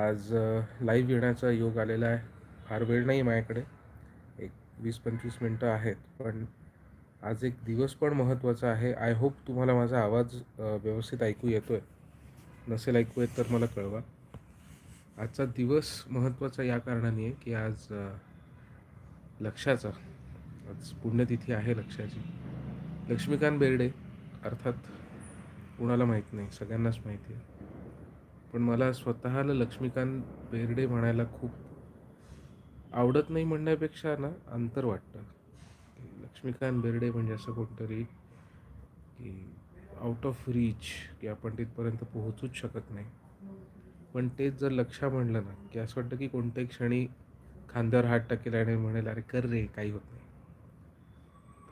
आज लाईव्ह येण्याचा योग आलेला आहे. फार वेळ नाही माझ्याकडे. एक वीस पंचवीस मिनटं आहेत. पण आज एक दिवस पण महत्त्वाचा आहे. आय होप तुम्हाला माझा आवाज व्यवस्थित ऐकू येतो आहे नसेल ऐकू येत तर मला कळवा. आजचा दिवस महत्त्वाचा या कारणाने आहे की आज लक्षाचा आज पुण्यतिथी आहे लक्षाची. लक्ष्मीकांत बेर्डे अर्थात कुणाला माहीत नाही सगळ्यांनाच माहिती आहे. पण मला स्वतःला लक्ष्मीकांत बेर्डे म्हणायला खूप आवडत नाही म्हणण्यापेक्षा ना अंतर वाटतं. लक्ष्मीकांत बेर्डे म्हणजे असं कोणतरी की आउट ऑफ रीच की आपण तिथपर्यंत पोहोचूच शकत नाही. पण तेच जर लक्षा म्हणलं ना की असं वाटतं की कोणत्याही क्षणी खांद्यावर हात टाकेल आणि म्हणेल अरे कर रे काही होत नाही.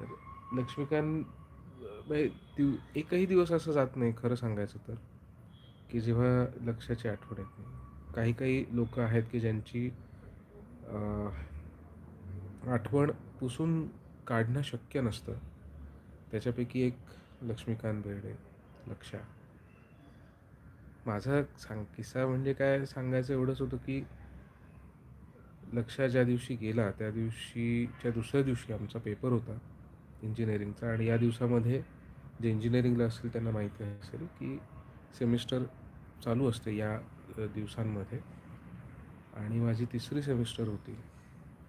तर लक्ष्मीकांत म्हणजे एकही दिवस असं जात नाही खरं सांगायचं तर. की जेव्हा लक्षाची आठवण येत. नाही काही काही लोक आहेत की ज्यांची आठवण पुसून काढणं शक्य नसतं. त्याच्यापैकी एक लक्ष्मीकांत बेर्डे लक्षा. माझा सांग किस्सा म्हणजे काय सांगायचं एवढंच होतं की लक्षा ज्या दिवशी गेला त्या दिवशीच्या दुसऱ्या दिवशी आमचा पेपर होता इंजिनिअरिंगचा. आणि या दिवसामध्ये जे इंजिनिअरिंगला असतील त्यांना माहिती असेल की सेमिस्टर चालू असते या दिवसांमध्ये. आणि माझी तिसरी सेमिस्टर होती.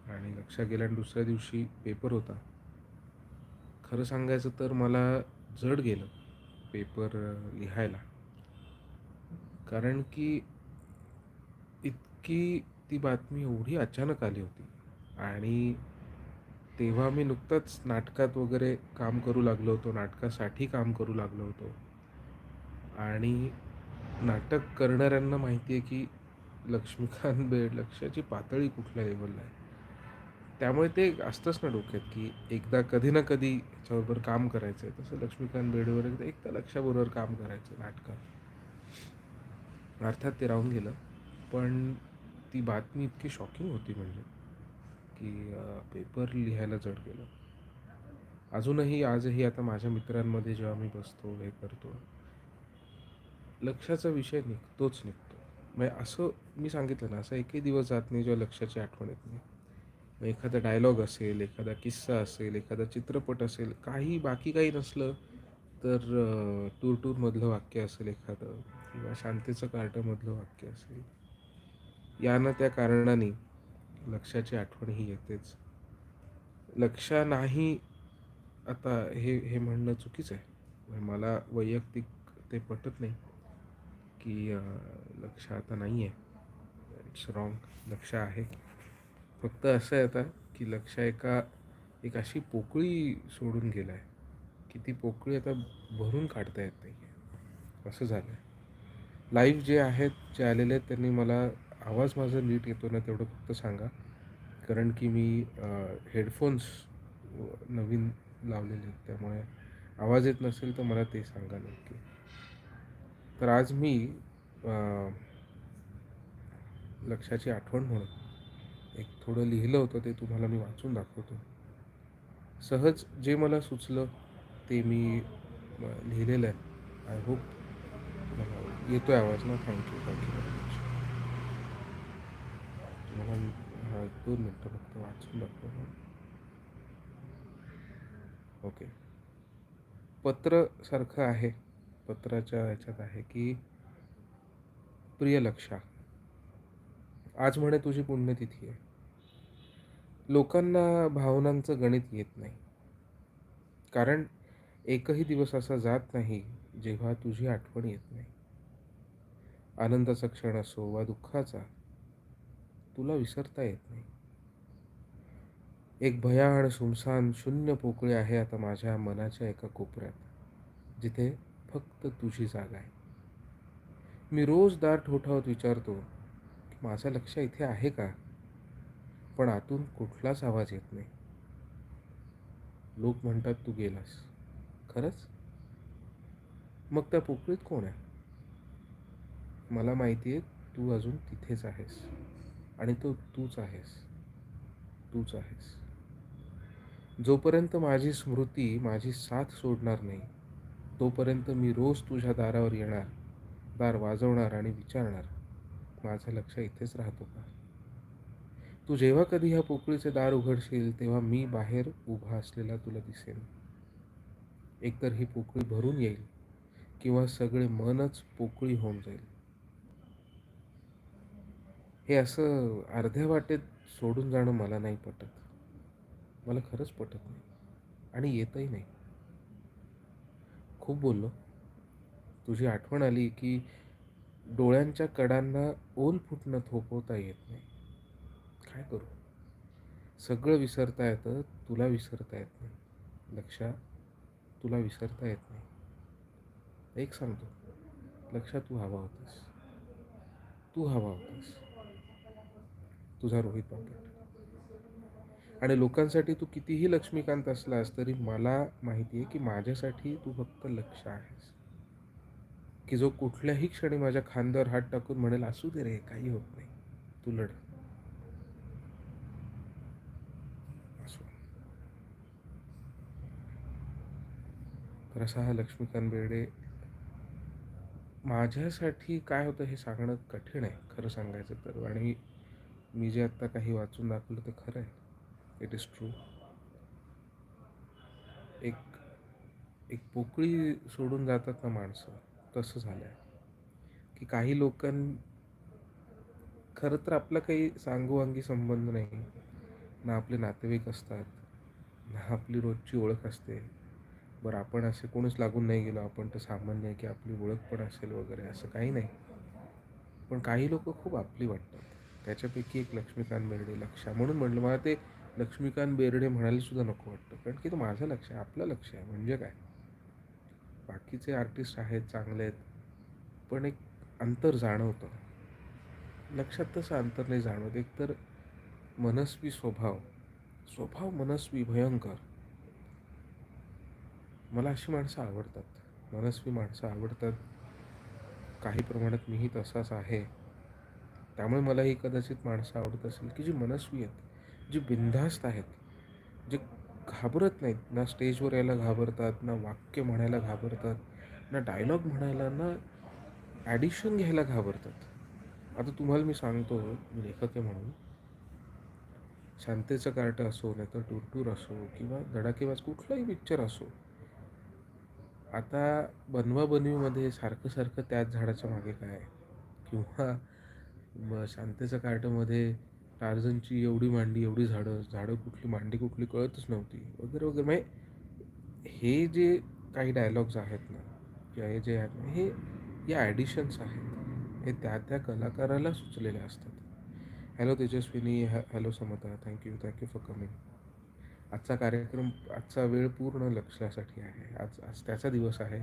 आणि लक्षात गेल्या आणि दुसऱ्या दिवशी पेपर होता. खरं सांगायचं तर मला जड गेलं पेपर लिहायला. कारण की इतकी ती बातमी एवढी अचानक आली होती. आणि तेव्हा मी नुकतंच नाटकात वगैरे काम करू लागलो होतो नाटकासाठी काम करू लागलो होतो. आणि नाटक करणाऱ्यांना माहिती आहे की लक्ष्मीकांत बेड लक्षाची पातळी कुठल्या लेवलला आहे? त्यामुळे ते असतंच ना डोक्यात की एकदा कधी ना कधी याच्याबरोबर काम करायचं आहे तसं लक्ष्मीकांत बेडवर एकदा एकदा लक्षाबरोबर काम करायचं नाटकात. अर्थात ते राहून गेलं. पण ती बातमी इतकी शॉकिंग होती म्हणजे की पेपर लिहायला जड गेलं. अजूनही आजही आता माझ्या मित्रांमध्ये जेव्हा मी बसतो हे करतो लक्षाचा विषय निघतोच निघतो. म्हणजे असं मी सांगितलं ना असं एकही दिवस जात नाही जेव्हा लक्षाची आठवण येत नाही. मग एखादा डायलॉग असेल एखादा किस्सा असेल एखादा चित्रपट असेल काही बाकी काही नसलं तर टूर टूरमधलं वाक्य असेल एखादं किंवा शांतीचं कार्टमधलं वाक्य असेल. यानं त्या कारणाने लक्षाची आठवण ही येतेच. लक्ष नाही आता हे हे म्हणणं चुकीचं आहे. मला वैयक्तिक ते पटत नाही. की लक्ष आता नाही आहे इट्स रॉंग लक्ष आहे. फक्त असं आहे आता की लक्ष एका एक अशी पोकळी सोडून गेला आहे की ती पोकळी आता भरून काढता येत नाही आहे असं झालं आहे लाईव्ह जे आहेत जे आलेले आहेत त्यांनी मला आवाज माझा नीट येतो ना तेवढं फक्त सांगा. कारण की मी हेडफोन्स नवीन लावलेले आहेत. त्यामुळे आवाज येत नसेल तर मला ते सांगा नक्की. तर आज मी लक्षाची आठवण म्हणून एक थोडं लिहिलं होतं ते तुम्हाला मी वाचून दाखवतो. सहज जे मला सुचलं ते मी लिहिलेलं आहे. आय होप आहे आवाज ना. थँक्यू थँक्यू व्हेरी मच तुम्हाला हा, दोन मिनटं फक्त वाचून दाखवतो. ओके पत्र सारखं आहे. पत्राच्या ह्याच्यात आहे की प्रिय लक्षा आज म्हणे तुझी पुण्यतिथी आहे. लोकांना भावनांचं गणित येत नाही. कारण एकही दिवस असा जात नाही जेव्हा तुझी आठवण येत नाही. आनंदाचा क्षण असो वा दुःखाचा तुला विसरता येत नाही. एक भयाण सुमसान शून्य पोकळी आहे आता माझ्या मनाच्या एका कोपऱ्यात जिथे फक्त तुझी जागा आहे. मी रोज दार ठोठावत विचारतो की माझं लक्ष इथे आहे का? पण आतून कुठलाच आवाज येत नाही. लोक म्हणतात तू गेलास. खरंच? मग त्या पोकळीत कोण आहे? मला माहिती आहे तू अजून तिथेच आहेस. आणि तो तूच आहेस. तूच आहेस. जोपर्यंत माझी स्मृती माझी साथ सोडणार नाही तोपर्यंत मी रोज तुझ्या दारावर येणार दार वाजवणार आणि विचारणार माझं लक्ष इथेच राहतो का? तू जेव्हा कधी ह्या पोकळीचे दार उघडशील तेव्हा मी बाहेर उभा असलेला तुला दिसेन. एकतर ही पोकळी भरून येईल किंवा सगळे मनच पोकळी होऊन जाईल. हे असं अर्ध्या वाटेत सोडून जाणं मला नाही पटत. मला खरंच पटत नाही आणि येतही नाही. खूप बोललो. तुझी आठवण आली की डोळ्यांच्या कडांना ओल फुटणं थोपवता येत नाही. काय करू? सगळं विसरता येतं तुला विसरता येत नाही. लक्षा तुला विसरता येत नाही. एक सांगतो लक्षात तू हवा होतास. तू हवा होतास. तुझा रोहित पापट आणि लोकांसाठी तू कितीही लक्ष्मीकांत असलास तरी मला माहिती आहे की माझ्यासाठी तू फक्त लक्ष आहेस. की जो कुठल्याही क्षणी माझ्या खांद्यावर हात टाकून म्हणेल असू दे रे काही होत नाही. तू लढ. तर असा हा लक्ष्मीकांत बेर्डे. माझ्यासाठी काय होतं हे सांगणं कठीण आहे खरं सांगायचं तर. आणि मी जे आत्ता काही वाचून दाखवलं ते खरं आहे. इट इज ट्रू एक एक पोकळी सोडून जातात ना माणसं. तसं झालं आहे की काही लोकां खरं तर आपला काही सांगोवांगी संबंध नाही. ना आपले नातेवाईक असतात ना आपली रोजची ओळख असते. बरं आपण असे कोणीच लागून नाही गेलो. आपण तर सामान्य आहे की आपली ओळख पण असेल वगैरे असं काही नाही. पण काही लोक खूप आपली वाटतात. त्याच्यापैकी एक लक्ष्मीकांत बेर्डे लक्षा म्हणून म्हटलं. मला ते लक्ष्मीकांत बेर्डे म्हणायला सुद्धा नको वाटतं. कारण की तो माझं लक्ष आहे आपलं लक्ष आहे. म्हणजे काय? बाकीचे आर्टिस्ट आहेत चांगले आहेत. पण एक अंतर जाणवतं. लक्षात तसं अंतर नाही जाणवत. एकतर मनस्वी स्वभाव. स्वभाव मनस्वी भयंकर. मला अशी माणसं आवडतात. मनस्वी माणसं आवडतात. काही प्रमाणात मीही तसाच आहे. त्यामुळे मलाही कदाचित माणसं आवडत असेल की जी मनस्वी आहेत. जी बिनधास्त आहेत जे घाबरत नाहीत ना स्टेजवर यायला घाबरतात ना वाक्य म्हणायला घाबरतात ना डायलॉग म्हणायला ना ॲडिशन घ्यायला घाबरतात. आता तुम्हाला मी सांगतो मी लेखक आहे म्हणून. शांतेचं कार्ट असो नाही तर टूरटूर असो किंवा धडाकेबाज कुठलाही पिक्चर असो. आता बनवा बनवीमध्ये सारखं सारखं त्याच झाडाच्या मागे काय? किंवा शांतेचं कार्टमध्ये टार्झनची एवढी मांडी एवढी झाडं झाडं कुठली मांडी कुठली कळतच नव्हती. वगैरे वगैरे. म्हणजे हे जे काही डायलॉग्स आहेत ना किंवा हे जे आहेत ना हे या ॲडिशन्स आहेत. हे त्या त्या कलाकाराला सुचलेले असतात. हॅलो तेजस्विनी. हॅ हॅलो समता. थँक्यू थँक्यू फॉर कमिंग आजचा कार्यक्रम आजचा वेळ पूर्ण लक्षासाठी आहे. आज आज त्याचा दिवस आहे.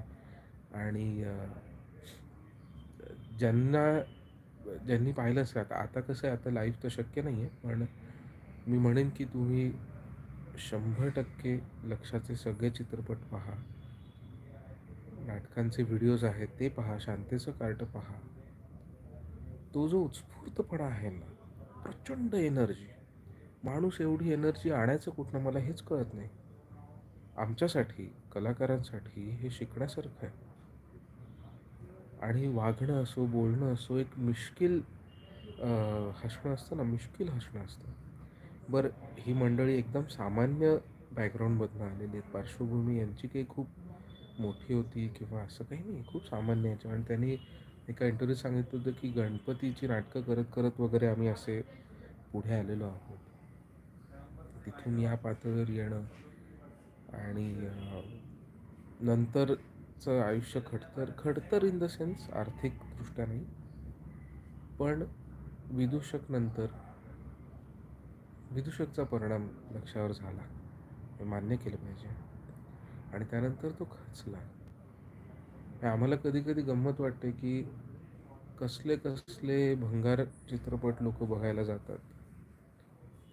आणि ज्यांना ज्यांनी पाहिलं असेल आता आता कसं आहे आता लाईव्ह तर शक्य नाही आहे पण मी म्हणेन की तुम्ही शंभर टक्के लक्षाचे सगळे चित्रपट पहा. नाटकांचे व्हिडिओज आहेत ते पहा शांतेचं कार्ट पहा. तो जो उत्स्फूर्तपणा आहे ना प्रचंड एनर्जी माणूस एवढी एनर्जी आणायचं कुठनं मला हेच कळत नाही. आमच्यासाठी कलाकारांसाठी हे शिकण्यासारखं आहे. आणि वागणं असो बोलणं असो एक मिश्किल हसणं असतं ना मिश्किल हसणं असतं. बरं ही मंडळी एकदम सामान्य बॅकग्राऊंडमधनं आलेली आहेत. पार्श्वभूमी यांची काही खूप मोठी होती किंवा असं काही नाही खूप सामान्य याच्या आणि त्यांनी एका इंटरव्ह्यूत सांगितलं होतं की गणपतीची नाटकं करत करत वगैरे आम्ही असे पुढे आलेलो आहोत. तिथून या पातळीवर येणं आणि नंतर चं आयुष्य खडतर खडतर इन द सेन्स आर्थिकदृष्ट्या नाही पण विदूषक नंतर विदूषकचा परिणाम लक्षावर झाला. हे मान्य केलं पाहिजे. आणि त्यानंतर तो खचला. आम्हाला कधी कधी गंमत वाटते की कसले कसले भंगार चित्रपट लोक बघायला जातात.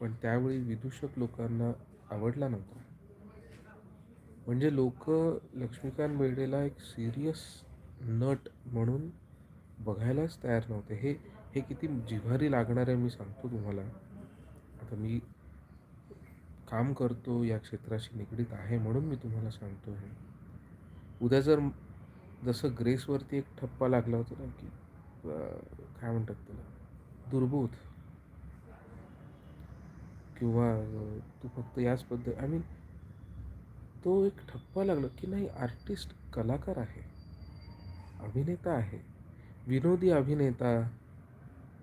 पण त्यावेळी विदूषक लोकांना आवडला नव्हता. म्हणजे लोक लक्ष्मीकांत बेर्डेला एक सिरियस नट म्हणून बघायलाच तयार नव्हते. हे हे किती जिव्हारी लागणार आहे मी सांगतो तुम्हाला. आता मी काम करतो या क्षेत्राशी निगडीत आहे म्हणून मी तुम्हाला सांगतो आहे उद्या जर जसं ग्रेसवरती एक ठप्पा लागला होता ना की काय म्हणतात त्याला? दुर्बोध. किंवा तू फक्त याच पद्धत आय मीन तो एक ठप्पा लागला की नाही आर्टिस्ट कलाकार आहे. अभिनेता आहे. विनोदी अभिनेता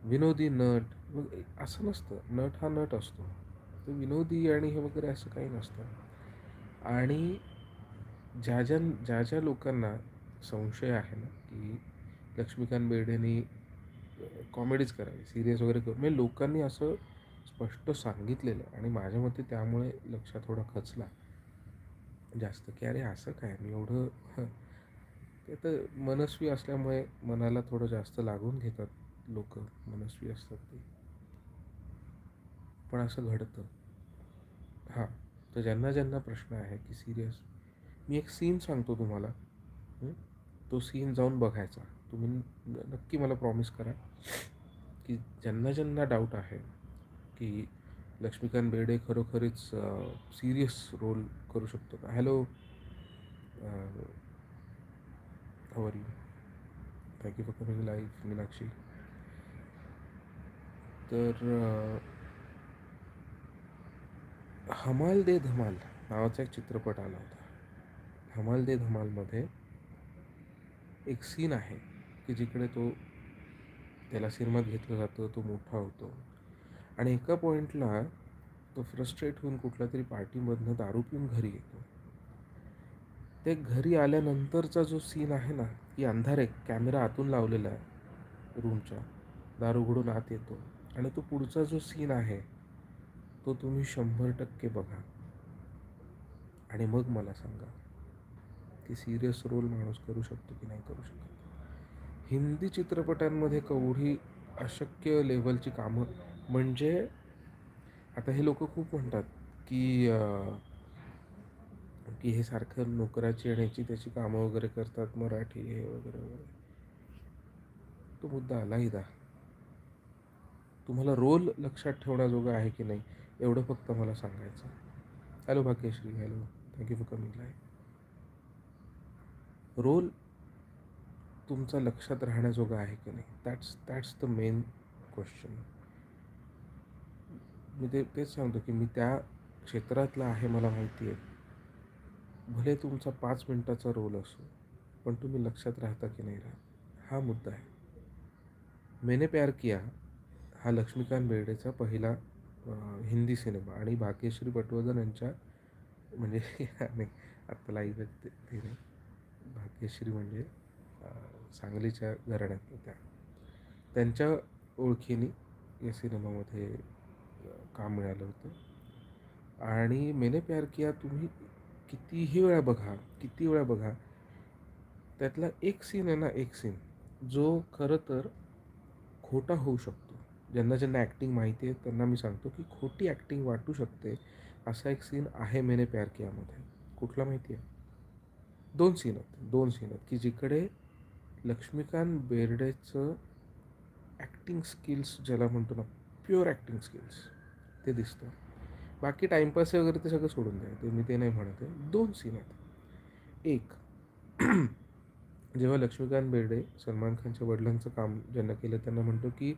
विनोदी नट मग असं नसतं. नट हा नट असतो. तो विनोदी आणि हे वगैरे असं काही नसतं. आणि ज्या ज्या ज्या ज्या लोकांना संशय आहे ना की लक्ष्मीकांत बेर्डेनी कॉमेडीज करावी सिरियस वगैरे करू म्हणजे लोकांनी असं स्पष्ट सांगितलेलं आणि माझ्या मते त्यामुळे लक्षात थोडा खचला. जास्त की अरे असं काय? मी एवढं ते तर मनस्वी असल्यामुळे मनाला थोडं जास्त लागून घेतात लोक मनस्वी असतात ते. पण असं घडतं. हां तर ज्यांना ज्यांना प्रश्न आहे की सिरियस मी एक सीन सांगतो तुम्हाला. तो सीन जाऊन बघायचा. तुम्ही नक्की मला प्रॉमिस करा की ज्यांना ज्यांना डाऊट आहे की लक्ष्मीकांत बेर्डे खरोखरीच सिरियस रोल करू शकतो का? Hello how are you thank you for coming life Meenakshi. तर हमाल दे धमाल नावाचा एक चित्रपट आला होता. हमाल दे धमालमध्ये एक सीन आहे की जिकडे तो त्याला सिनेमात घेतलं जातं तो मोठा होतो. आणि एका पॉईंटला तो फ्रस्ट्रेट होऊन कुठल्या तरी पार्टीमधनं दारू पिऊन घरी येतो. ते घरी आल्यानंतरचा जो सीन आहे ना की अंधार आहे कॅमेरा आतून लावलेला आहे रूमच्या दारू उघडून आत येतो. आणि तो पुढचा जो सीन आहे तो तुम्ही शंभर टक्के बघा. आणि मग मला सांगा की सिरियस रोल माणूस करू शकतो की नाही करू शकत? हिंदी चित्रपटांमध्ये केवढी अशक्य लेवलची कामं म्हणजे आता हे लोक खूप म्हणतात की की हे सारखं नोकराची येण्याची त्याची कामं वगैरे करतात मराठी हे वगैरे वगैरे. तो मुद्दा आला इदा. तुम्हाला रोल लक्षात ठेवण्याजोगा आहे की नाही एवढं फक्त मला सांगायचं hello Bhagyashree hello. Thank you for coming live role तुमचा लक्षात राहण्याजोगा आहे की नाही? That's that's the main question मी ते तेच सांगतो की मी त्या क्षेत्रातला आहे मला माहिती आहे. भले तुमचा पाच मिनटाचा रोल असो पण तुम्ही लक्षात राहता की नाही राहत. हा मुद्दा आहे. मैंने प्यार किया हा लक्ष्मीकांत बेर्डेचा पहिला हिंदी सिनेमा आणि भाग्यश्री पटवर्धन यांच्या म्हणजे नाही आत्ता लाईव्ह ते नाही. भाग्यश्री म्हणजे सांगलीच्या घराण्यात त्या. त्यांच्या ओळखीने या सिनेमामध्ये काम मिळालं होतं. आणि मेने प्यार किया तुम्ही कितीही वेळा बघा किती वेळा बघा त्यातला एक सीन आहे ना एक सीन जो खरं तर खोटा होऊ शकतो. ज्यांना ज्यांना ॲक्टिंग माहिती आहे त्यांना मी सांगतो की खोटी ॲक्टिंग वाटू शकते असा एक सीन आहे मेने प्यार कियामध्ये कुठला माहिती आहे? दोन सीन आहेत दोन सीन आहेत. की जिकडे लक्ष्मीकांत बेर्डेचं ॲक्टिंग स्किल्स ज्याला म्हणतो ना प्युअर ॲक्टिंग स्किल्स ते दिसतं. बाकी टाईमपास वगैरे ते सगळं सोडून द्या ते मी ते नाही म्हणत आहे. दोन सीन आहेत. एक जेव्हा लक्ष्मीकांत बेर्डे सलमान खानच्या वडिलांचं काम ज्यांना केलं त्यांना म्हणतो की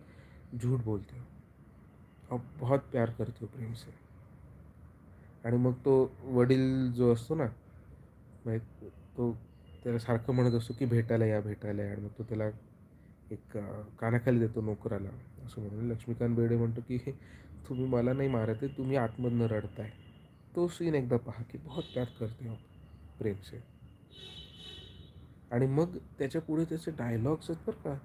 झूठ बोलते हो. बहुत प्यार करते हो प्रेम से. आणि मग तो वडील जो असतो ना तो त्याला सारखं म्हणत असतो की भेटायला या भेटायला या. आणि मग तो त्याला एक कानाखाली देतो नोकराला. असं म्हणून लक्ष्मीकांत बेर्डे म्हणतो की "हे, तुम्ही मला नाही मारत आहे तुम्ही आतमधनं रडताय. तो सीन एकदा पहा की बहुत प्यार करते हो प्रेम से. आणि मग त्याच्या पुढे त्याचे डायलॉग्स आहेत बरं का.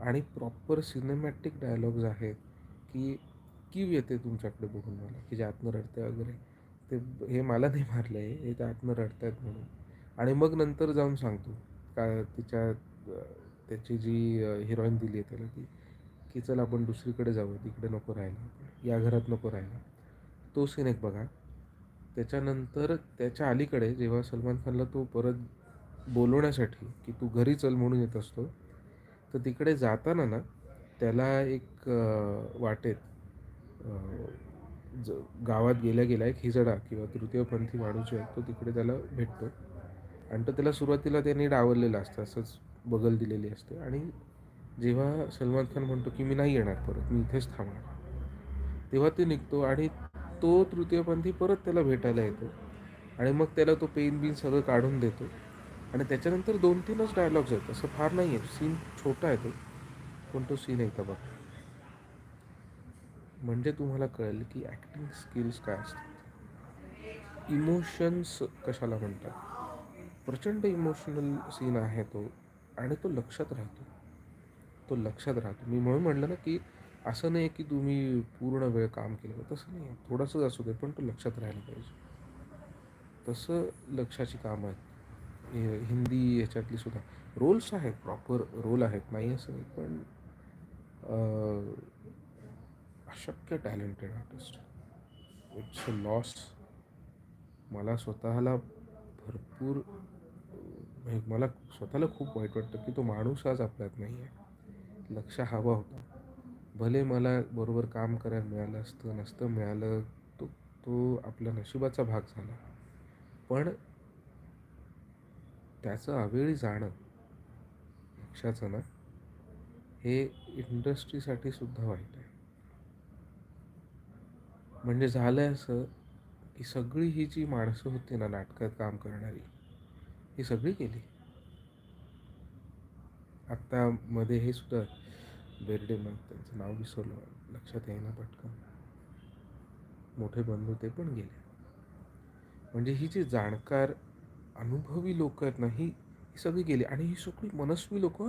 आणि प्रॉपर सिनेमॅटिक डायलॉग्स आहेत की कीव येते तुमच्याकडे बघून मला? की जे आतनं रडते वगैरे? ते हे मला नाही मारलं आहे हे ते आतनं रडतायत म्हणून. आणि मग नंतर जाऊन सांगतो. का तिच्या त्याची जी हिरोईन दिली आहे त्याला ती की चल आपण दुसरीकडे जाऊ तिकडे नको राहायला. या घरात नको राहायला. तो सीन एक बघा. त्याच्यानंतर त्याच्या अलीकडे जेव्हा सलमान खानला तो परत बोलवण्यासाठी की तू घरी चल म्हणून येत असतो तर तिकडे जाताना ना त्याला एक वाटेत ज गावात गेल्या गेला एक हिजडा किंवा तृतीयपंथी माणूस जो आहे तो तिकडे त्याला भेटतो. आणि तो त्याला सुरुवातीला त्यांनी डावललेला असतं असंच बगल दिलेली असते. आणि जेव्हा सलमान खान म्हणतो की मी नाही येणार परत मी इथेच थांबणार. तेव्हा ते निघतो आणि तो तृतीयपंथी परत त्याला भेटायला येतो. आणि मग त्याला तो पेन बिन सगळं काढून देतो. आणि त्याच्यानंतर दोन तीनच डायलॉग्स आहेत. असं फार नाही आहे सीन छोटा आहे तो. पण तो सीन एकदा बघ. म्हणजे तुम्हाला कळेल की ॲक्टिंग स्किल्स काय असतात. इमोशन्स कशाला म्हणतात? प्रचंड इमोशनल सीन आहे तो. आणि तो लक्षात राहतो. तो लक्षात राहतो. मी म्हणून म्हटलं ना की असं नाही की तुम्ही पूर्ण वेळ काम केलं. तसं नाही. आहे थोडंसंच असू दे पण तो लक्षात राहायला पाहिजे. तसं लक्षाची कामं आहेत. हिंदी ह्याच्यातली सुद्धा. रोल्स आहेत प्रॉपर रोल आहेत. नाही असं नाही पण अशक्य talented artist. It's a loss मला स्वतःला भरपूर म्हणजे मला स्वतःला खूप वाईट वाटतं की तो माणूस आज आपल्यात नाही आहे लक्ष हवा होता. भले मला बरोबर काम करायला मिळालं असतं नसतं मिळालं तो तो आपल्या नशिबाचा भाग झाला. पण त्याचं अवेळी जाणं लक्षाचं ना हे इंडस्ट्रीसाठी सुद्धा वाईट आहे. म्हणजे झालं असं की सगळी ही जी माणसं होती ना नाटकात काम करणारी ही सगळी गेली आत्ता मध्ये हे सुद्धा बेर्डे मग त्यांचं नाव विसरलं. लक्षात येईना पटकन. मोठे बंधू ते पण गेले. म्हणजे ही जी जाणकार अनुभवी लोक आहेत ना ही ही सगळी गेली. आणि ही सगळी मनस्वी लोक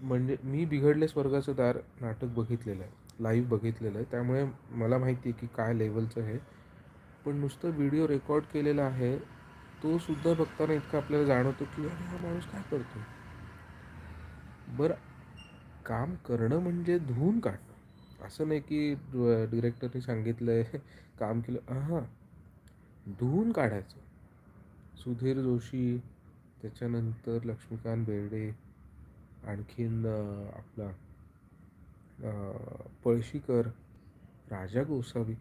म्हणजे मी बिघडले स्वर्गाचं दार नाटक बघितलेलं आहे लाईव्ह बघितलेलं आहे. त्यामुळे मला माहिती आहे की काय लेवलचं आहे. पण नुसतं व्हिडिओ रेकॉर्ड केलेला आहे तो सुद्धा बघताना इतका आपल्याला जाणवतो की अरे हा माणूस काय करतो बरं काम करणं म्हणजे धुवून काढणं. असं नाही की डिरेक्टरने सांगितलं आहे काम केलं. हां धुवून काढायचं. सुधीर जोशी त्याच्यानंतर लक्ष्मीकांत बेर्डे आणखीन आपला पळशीकर राजा गोसावी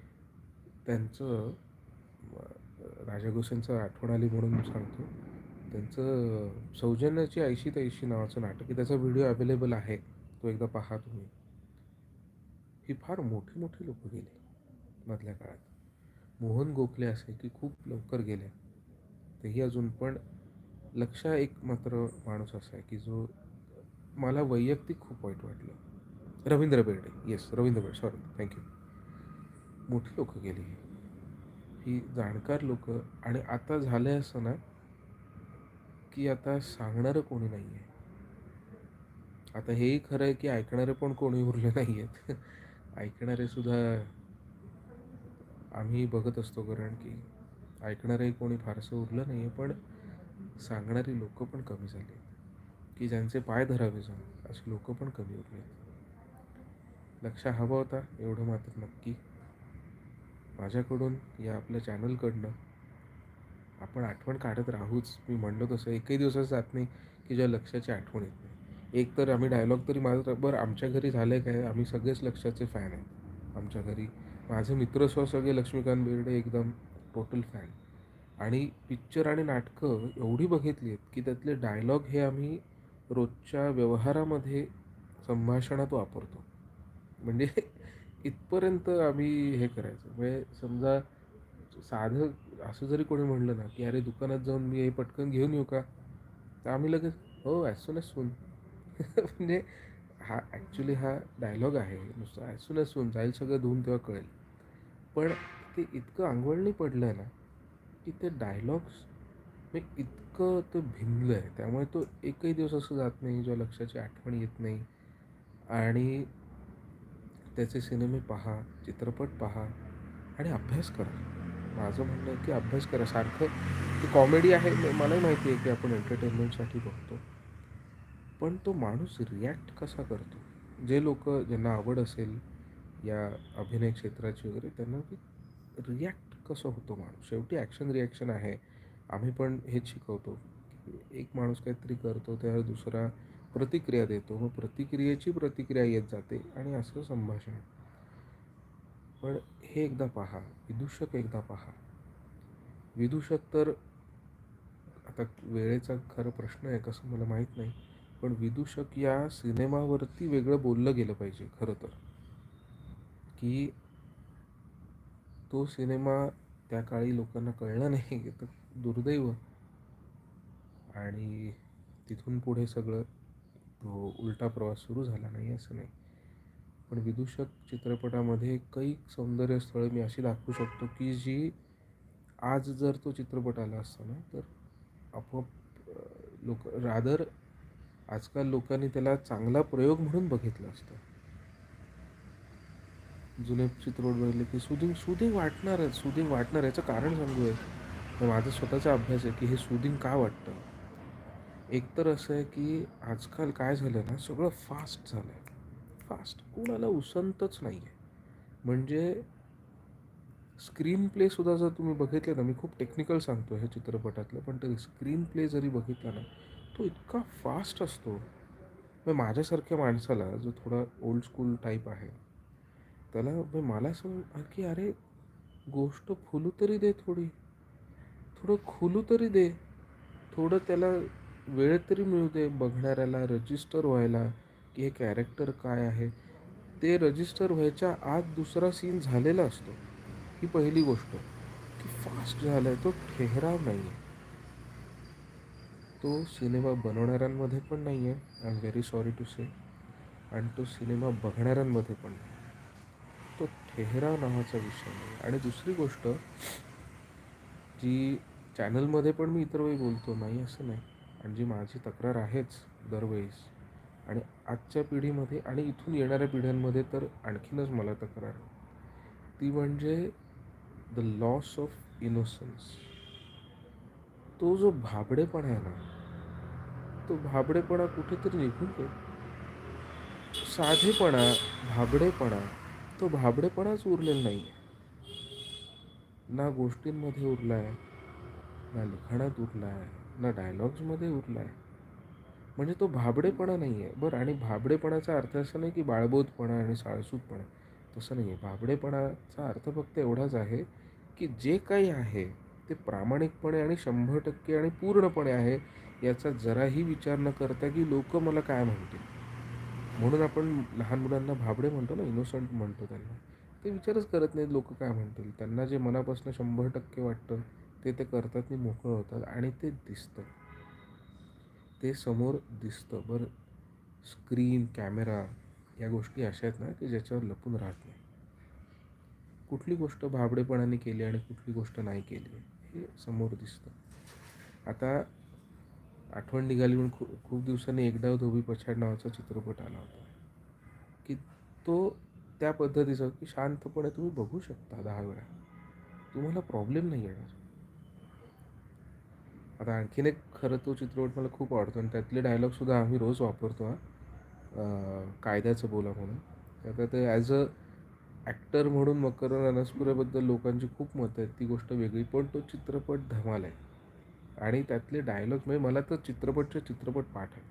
त्यांचं राजा गोसावींचं आठवण आली म्हणून सांगतो. त्यांचं सौजन्याची ऐशी तैशी नावाचं नाटक आहे. त्याचा व्हिडिओ अवेलेबल आहे. तो एकदा पहा तुम्ही. ही फार मोठी मोठी लोकं गेली मधल्या काळात. मोहन गोखले असे की खूप लवकर गेले. तेही अजून पण लक्षा एक मात्र माणूस असा आहे की जो मला वैयक्तिक खूप वाईट वाटलं. Ravindra Berde. Yes Ravindra Berde. Sorry thank you मोठी लोकं गेली ही. जाणकार लोक आणि आता झालं आहे असं ना की आता सांगणारं कोणी नाही आहे आता हेही खरं आहे की ऐकणारे पण कोणी उरले नाही आहेत ऐकणारे सुद्धा आम्ही बघत असतो कारण की ऐकणारंही कोणी फारसं उरलं नाही आहे पण सांगणारी लोकं पण कमी झाली आहेत. की ज्यांचे पाय धरावे जाऊन अशी लोकं पण कमी उरली आहेत. लक्ष हवा होता एवढं मात्र नक्की. माझ्याकडून या आपल्या चॅनलकडनं आपण आठवण काढत राहूच. मी म्हणलो तसं एकही दिवसात जात नाही की ज्या लक्षाची आठवण येत नाही. एक तर आम्ही डायलॉग तरी माझं बरं आमच्या घरी झालं आहे काय? आम्ही सगळेच लक्षाचे फॅन आहेत आमच्या घरी. माझे मित्र स्व सगळे लक्ष्मीकांत बेर्डे एकदम टोटल फॅन आणि पिक्चर आणि नाटकं एवढी बघितली आहेत की त्यातले डायलॉग हे आम्ही रोजच्या व्यवहारामध्ये संभाषणात वापरतो. म्हणजे इथपर्यंत आम्ही हे करायचं. म्हणजे समजा साधं असं जरी कोणी म्हणलं ना की अरे दुकानात जाऊन मी हे पटकन घेऊन येऊ का? तर आम्ही लगेच हो ॲज सून ॲज सून म्हणजे हा ॲक्च्युली हा डायलॉग आहे नुसतं ॲज सून ॲज सून जाईल सगळं धुवून तेव्हा कळेल. पण ते इतकं अंगवळणी पडलं आहे ना की ते डायलॉग्स मी इतकं ते भिनलं आहे. त्यामुळे तो एकही दिवस असं जात नाही जेव्हा लक्षाची आठवण येत नाही. आणि त्याचे सिनेमे पहा चित्रपट पहा आणि अभ्यास करा. माझं म्हणणं आहे की अभ्यास करा. सारखं ती कॉमेडी आहे मलाही माहिती आहे की आपण एंटरटेनमेंटसाठी बघतो. पण तो माणूस रिॲक्ट कसा करतो? जे लोक ज्यांना आवड असेल या अभिनय क्षेत्राची वगैरे त्यांना रिॲक्ट कसं होतो माणूस? शेवटी ॲक्शन रिॲक्शन आहे. आम्ही पण हेच शिकवतो. एक माणूस काहीतरी करतो त्यावर दुसरा प्रतिक्रिया देतो. मग प्रतिक्रियेची प्रतिक्रिया येत जाते आणि असं संभाषण. पण हे एकदा पहा विदूषक एकदा पहा. विदूषक तर आता वेळेचा खरं प्रश्न आहे कसं मला माहीत नाही पण विदूषक या सिनेमावरती वेगळं बोललं गेलं पाहिजे खरं तर. की तो सिनेमा त्या काळी लोकांना कळला नाही तर दुर्दैव. आणि तिथून पुढे सगळं तो उलटा प्रवास सुरू झाला नाही असं नाही. पण विदूषक चित्रपटामध्ये काही सौंदर्य स्थळे मी अशी दाखवू शकतो की जी आज जर तो चित्रपट आला असता ना तर आपोआप लोक रादर आजकाल लोकांनी त्याला चांगला प्रयोग म्हणून बघितलं असतं. जुने चित्रपट बघितले की सुदिंग सुदिंग वाटणार आहे सुदिंग वाटणार याचं कारण सांगू आहे माझा स्वतःचा अभ्यास आहे की हे सुदिंग का वाटतं? एकतर असं आहे की आजकाल काय झालं ना सगळं फास्ट झालं आहे फास्ट कोणाला उसंतच नाही आहे म्हणजे स्क्रीन प्लेसुद्धा जर तुम्ही बघितलं ना मी खूप टेक्निकल सांगतो ह्या चित्रपटातलं पण तरी स्क्रीन प्ले जरी बघितला ना तो इतका फास्ट असतो. मग माझ्यासारख्या माणसाला जो थोडा ओल्ड स्कूल टाईप आहे त्याला मग मला असं की अरे गोष्ट फुलू तरी दे थोडी. थोडं खुलू तरी दे. थोडं त्याला वेळ तरी मिळू दे बघणाऱ्याला रजिस्टर व्हायला. हे कॅरेक्टर काय आहे? ते रजिस्टर व्हायच्या आत दुसरा सीन झालेला असतो. ही पहिली गोष्ट. की फास्ट झाला आहे तो ठेहराव नाही आहे तो सिनेमा बनवणाऱ्यांमध्ये पण नाही आहे I am very sorry to say आणि तो सिनेमा बघणाऱ्यांमध्ये पण नाही. तो ठेहराव नावाचा विषय नाही. आणि दुसरी गोष्ट जी चॅनलमध्ये पण मी इतर वेळी बोलतो नाही असं नाही. आणि जी माझी तक्रार आहेच दरवेळेस आणि आजच्या पिढीमध्ये आणि इथून येणाऱ्या पिढ्यांमध्ये तर आणखीनच मला तक्रार ती म्हणजे द लॉस ऑफ इनोसन्स तो जो भाबडेपणा आहे ना तो भाबडेपणा कुठेतरी निघून गेला साधेपणा भाबडेपणा तो भाबडेपणाच उरलेला नाही ना गोष्टींमध्ये उरला आहे ना लिखाणात उरला आहे ना डायलॉग्समध्ये उरला आहे म्हणजे तो भाबडेपणा नाही आहे बरं आणि भाबडेपणाचा अर्थ असा नाही की बाळबोधपणा आणि साळसूतपणा तसं नाही आहे भाबडेपणाचा अर्थ फक्त एवढाच आहे की जे काही आहे ते प्रामाणिकपणे आणि शंभर टक्के आणि पूर्णपणे आहे याचा जराही विचार न करता की लोक मला काय म्हणतील. म्हणून आपण लहान मुलांना भाबडे म्हणतो ना इनोसंट म्हणतो त्यांना. ते विचारच करत नाहीत लोक काय म्हणतील. त्यांना जे मनापासून शंभर टक्के वाटतं ते ते करतात आणि मोकळं होतात आणि ते दिसतं ते समोर दिसतं. बरं स्क्रीन कॅमेरा या गोष्टी अशा आहेत ना की ज्याच्यावर लपून राहत नाही. कुठली गोष्ट भाबडेपणाने केली आणि कुठली गोष्ट नाही केली हे समोर दिसतं. आता आठवण निघाली म्हणून खूप खूप दिवसांनी एकदा धोबी पछाड नावाचा चित्रपट आला होता की तो त्या पद्धतीचा की शांतपणे तुम्ही बघू शकता दहा वेळा. तुम्हाला प्रॉब्लेम नाही येणार. आता आणखीन एक खरं तो चित्रपट मला खूप आवडतो आणि त्यातले डायलॉगसुद्धा आम्ही रोज वापरतो हा. कायद्याचं बोला म्हणून. आता ते ॲज अ ॲक्टर म्हणून मकरन अनसपुरेबद्दल लोकांची खूप मतं आहेत ती गोष्ट वेगळी पण तो चित्रपट धमाल आहे. आणि त्यातले डायलॉग म्हणजे मला तर चित्रपटचे चित्रपट पाठ आहे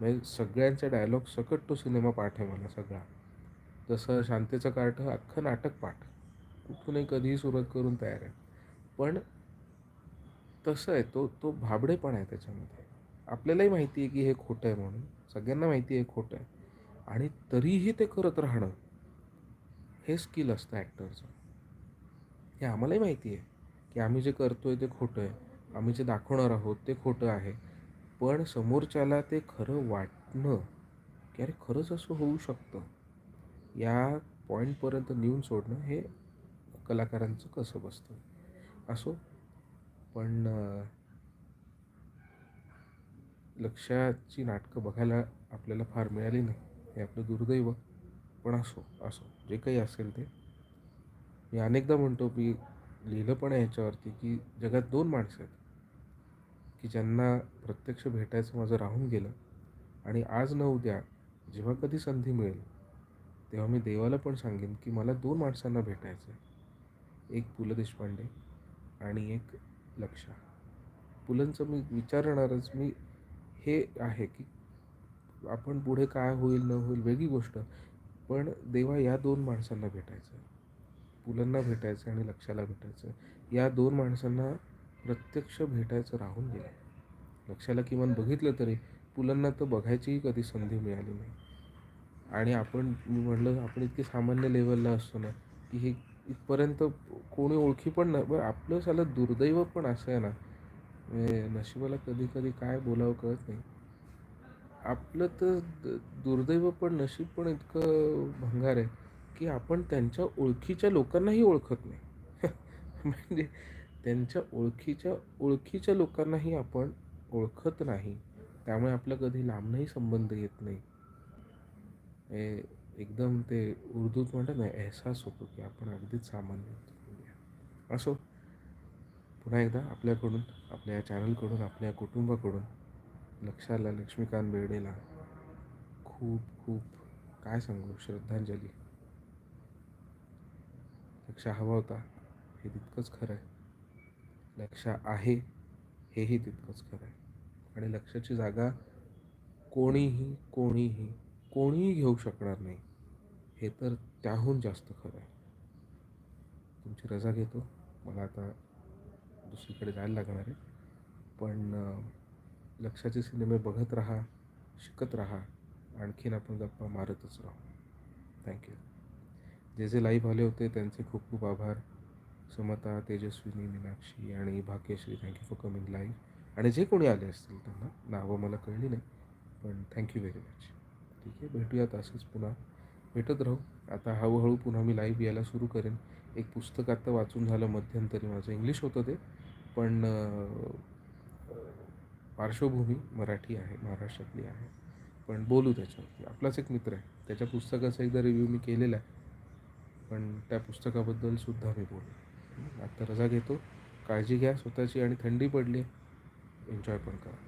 म्हणजे सगळ्यांचे डायलॉग सकट तो सिनेमा पाठ आहे मला सगळा. जसं शांतीचं कार्ट अख्खं नाटक पाठ. कुठूनही कधीही सुरुवात करून तयार आहे. पण तसं आहे तो तो भाबडेपण आहे त्याच्यामध्ये. आपल्यालाही माहिती आहे की हे खोटं आहे म्हणून. सगळ्यांना माहिती आहे खोटं आहे. आणि तरीही ते करत राहणं हे स्किल असतं ॲक्टरचं हे आम्हालाही माहिती आहे की आम्ही जे करतो आहे ते खोटं आहे. आम्ही जे दाखवणार आहोत ते खोटं आहे. पण समोरच्याला ते खरं वाटणं की अरे खरंच असं होऊ शकतं या पॉईंटपर्यंत नेऊन सोडणं हे कलाकारांचं कसं बसतं? असो पण लक्षाची नाटकं बघायला आपल्याला फार मिळाली नाही. हे आपलं दुर्दैव. पण असो असो जे काही असेल ते. मी अनेकदा म्हणतो मी लिहिलं पण आहे याच्यावरती की जगात दोन माणसं आहेत. की ज्यांना प्रत्यक्ष भेटायचं माझं राहून गेलं आणि आज न उद्या जेव्हा कधी संधी मिळेल तेव्हा मी देवाला पण सांगेन की मला दोन माणसांना भेटायचं आहे एक पु. ल. देशपांडे आणि एक लक्षा. पुलंचं मी विचारणारच मी हे आहे की आपण पुढे काय होईल न होईल वेगळी गोष्ट. पण देवा या दोन माणसांना भेटायचं. पुलांना भेटायचं आणि लक्षाला भेटायचं. या दोन माणसांना प्रत्यक्ष भेटायचं राहून गेलं लक्षाला किमान बघितलं तरी पुलांना तर बघायचीही कधी संधी मिळाली नाही. आणि आपण मी म्हटलं आपण इतके सामान्य लेवलला असतो ना की हे इथपर्यंत कोणी ओळखी पण नाही. बरं आपलं सालं दुर्दैव पण असं आहे ना. म्हणजे नशिबाला कधी कधी काय बोलावं कळत नाही. आपलं तर द- दुर्दैव पण नशीब पण इतकं भंगार आहे की आपण त्यांच्या ओळखीच्या लोकांनाही ओळखत नाही. म्हणजे त्यांच्या ओळखीच्या ओळखीच्या लोकांनाही आपण ओळखत नाही. त्यामुळे आपला कधी लांबनही संबंध येत नाही. हे एकदम ते उर्दूत म्हणतात ना एहसास होतो की आपण अगदीच सामान्य असो. पुन्हा एकदा आपल्याकडून आपल्या या चॅनलकडून आपल्या कुटुंबाकडून लक्षाला लक्ष्मीकांत बेर्डेला खूप खूप काय सांगू श्रद्धांजली. लक्ष हवा होता हे तितकंच खरं आहे. लक्ष आहे हेही तितकंच खरं आहे. आणि लक्षाची जागा कोणीही कोणीही कोणीही घेऊ शकणार नाही. हे तर त्याहून जास्त खरं आहे. तुमची रजा घेतो. मला आता दुसरीकडे जायला लागणार आहे. पण लक्षाचे सिनेमे बघत राहा शिकत राहा. आणखीन आपण गप्पा मारतच राहू. थँक्यू जे जे लाईव्ह आले होते त्यांचे खूप खूप आभार. समता तेजस्विनी मीनाक्षी आणि Bhagyashree thank you for coming live आणि जे कोणी आले असतील त्यांना नावं मला कळली नाही पण थँक्यू व्हेरी मच ठीक आहे भेटूयात असंच पुन्हा. भेटत राहू. आता हळूहळू पुन्हा मी लाईव्ह यायला सुरू करेन. एक पुस्तक आत्ता वाचून झालं मध्यंतरी. माझं इंग्लिश होतं ते. पण पार्श्वभूमी मराठी आहे महाराष्ट्रातली आहे. पण बोलू त्याच्यावरती. आपलाच एक मित्र आहे. त्याच्या पुस्तकाचा एकदा रिव्ह्यू मी केलेला आहे. पण त्या पुस्तकाबद्दल सुद्धा मी बोलू. आत्ता रजा घेतो. काळजी घ्या. स्वतःची आणि थंडी पडली एन्जॉय पण करा.